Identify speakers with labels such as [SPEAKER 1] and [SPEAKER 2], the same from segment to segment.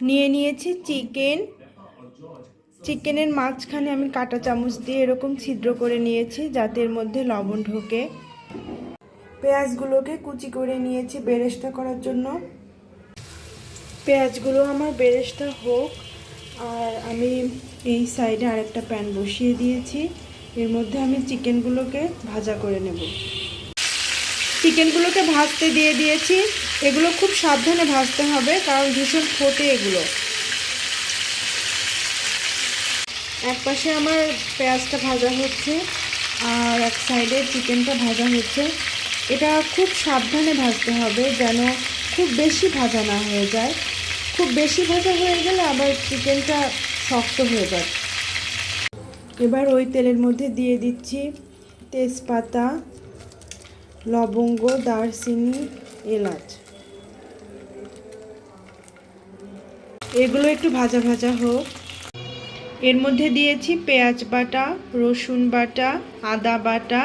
[SPEAKER 1] নিয়ে নিয়েছি চিকেন। চিকেনের মাঝখানে আমি কাঁটা চামচ দিয়ে এরকম ছিদ্র করে নিয়েছি যাতে এর মধ্যে লবণ ঢোকে। পেঁয়াজগুলোকে কুচি করে নিয়েছি বেরেস্তা করার জন্য। পেঁয়াজগুলো আমার বেরেস্তা হোক, আর আমি এই সাইডে আরেকটা প্যান বসিয়ে দিয়েছি। এর মধ্যে আমি চিকেনগুলোকে ভাজা করে নেব। চিকেনগুলোকে ভাজতে দিয়ে দিয়েছি। এগুলো খুব সাবধানে ভাজতে হবে, কারণ ভীষণ ফোটে এগুলো। এক পাশে আমার পেঁয়াজটা ভাজা হচ্ছে, আর এক সাইডে চিকেনটা ভাজা হচ্ছে। এটা খুব সাবধানে ভাজতে হবে যেন খুব বেশি ভাজা না হয়ে যায়। খুব বেশি ভাজা হয়ে গেলে আবার চিকেনটা শক্ত হয়ে যায়। এবার ওই তেলের মধ্যে দিয়ে দিচ্ছি তেজপাতা, লবঙ্গ, দারচিনি, এলাচ। এগুলো একটু ভাজা ভাজা হোক। এর মধ্যে দিয়েছি পেঁয়াজ বাটা, রসুন বাটা, আদা বাটা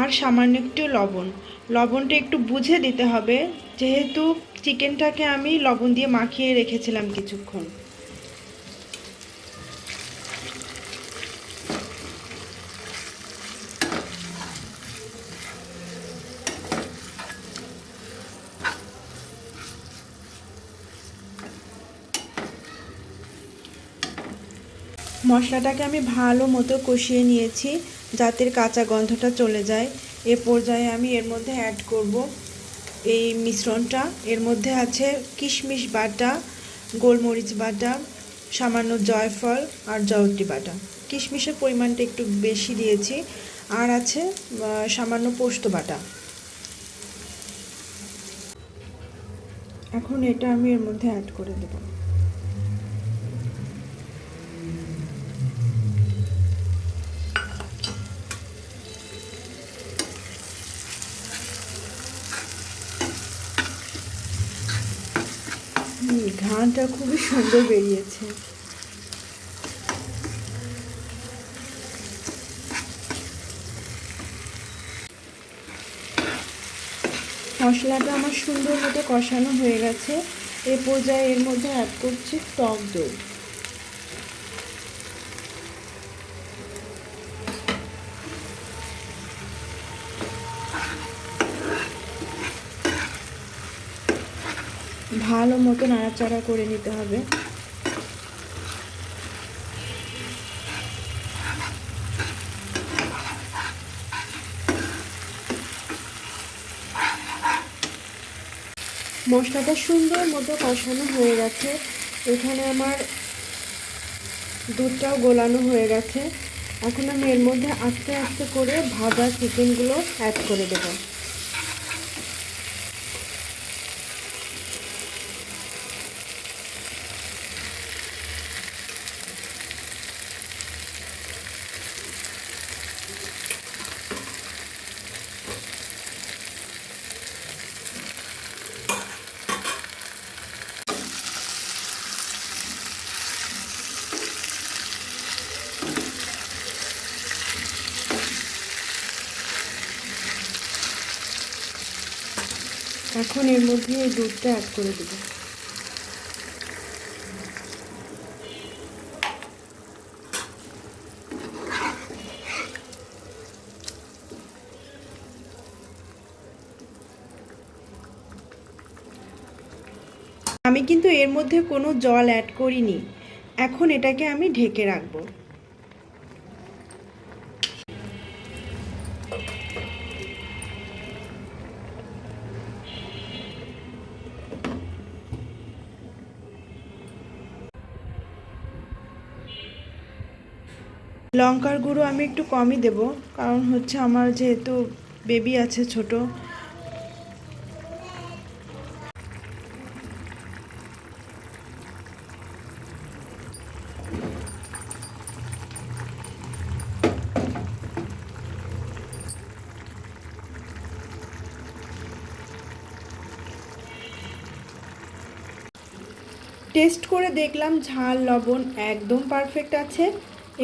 [SPEAKER 1] আর সামান্য একটু লবণ। লবণটা একটু বুঝে দিতে হবে, যেহেতু চিকেনটাকে আমি লবণ দিয়ে মাখিয়ে রেখেছিলাম কিছুক্ষণ। মশলাটাকে আমি ভালো মতো কষিয়ে নিয়েছি যাতে কাঁচা গন্ধটা চলে যায়। এ পর্যায়ে আমি এর মধ্যে অ্যাড করব এই মিশ্রণটা। এর মধ্যে আছে কিশমিশ বাটা, গোলমরিচ বাটা, সামান্য জয়ফল আর জয়ত্রী বাটা। কিশমিশের পরিমাণটা একটু বেশি দিয়েছি। আর আছে সামান্য পোস্ত বাটা। এখন এটা আমি এর মধ্যে অ্যাড করে দেবো। ঘ্রাণটা খুবই সুন্দর বেরিয়েছে। মশলাটা আমার সুন্দর মতো কষানো হয়ে গেছে। এ পর্যায়ে এর মধ্যে অ্যাড করছি টক দই। ভালো মতো নাড়াচাড়া করে নিতে হবে। মশলাটা সুন্দর মতো কষানো হয়ে গেছে। এখানে আমার দুধটাও গোলানো হয়ে গেছে। এখন আমি এর মধ্যে আস্তে আস্তে করে ভাজা চিকেনগুলো অ্যাড করে দেবো। এখন এর মধ্যে এই দুধটা অ্যাড করে দেবো। আমি কিন্তু এর মধ্যে কোনো জল অ্যাড করিনি। এখন এটাকে আমি ঢেকে রাখব। লঙ্কার গুঁড়ো আমি একটু কমই দেব, কারণ হচ্ছে আমার যেহেতু বেবি আছে ছোট। টেস্ট করে দেখলাম ঝাল, লবণ একদম পারফেক্ট আছে।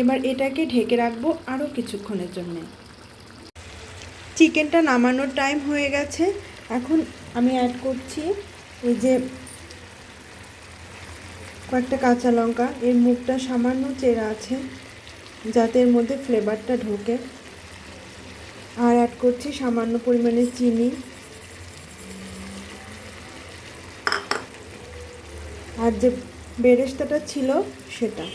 [SPEAKER 1] এবার এটাকে ঢেকে রাখব আরও কিছুক্ষণের জন্য। চিকেনটা নামানোর টাইম হয়ে গেছে। এখন আমি অ্যাড করছি এই যে কয়েকটা কাঁচা লঙ্কা। এর মুখটা সামান্য চেরা আছে, যাতে এর মধ্যে ফ্লেভারটা ঢোকে। আর অ্যাড করছি সামান্য পরিমাণে চিনি। আর যে বেরেস্তাটা ছিল সেটা।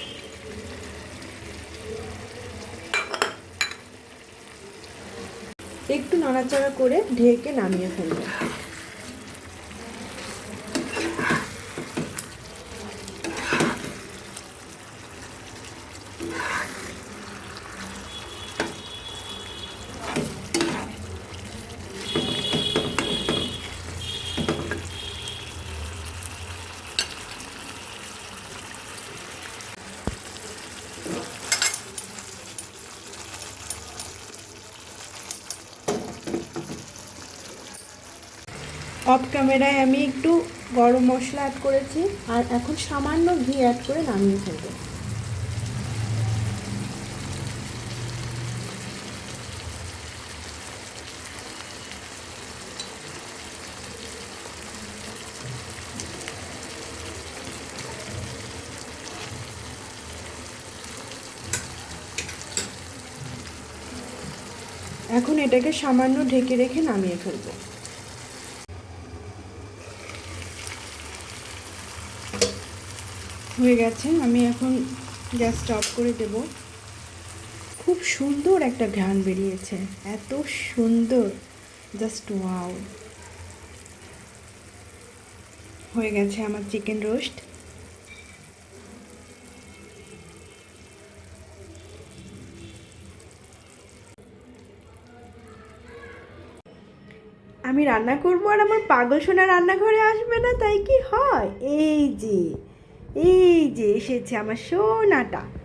[SPEAKER 1] একটু নাড়াচাড়া করে ঢেকে নামিয়ে ফেলব অফ ক্যামেরায় আমি একটু গরম মশলা অ্যাড করেছি আর এখন সামান্য ঘি অ্যাড করে নামিয়ে ফেলব। এখন এটাকে সামান্য ঢেকে রেখে নামিয়ে ফেলব। হয়ে গেছে। আমি এখন গ্যাসটা অফ করে দেব। খুব সুন্দর একটা ঘ্রাণ বেরিয়েছে। এত সুন্দর। Just wow. হয়ে গেছে আমার চিকেন রোস্ট। আমি রান্না করব আর আমার পাগল সোনা রান্নাঘরে আসবে না, তাই কি হয়? এই যে। এই যে এসেছে আমার সোনাটা।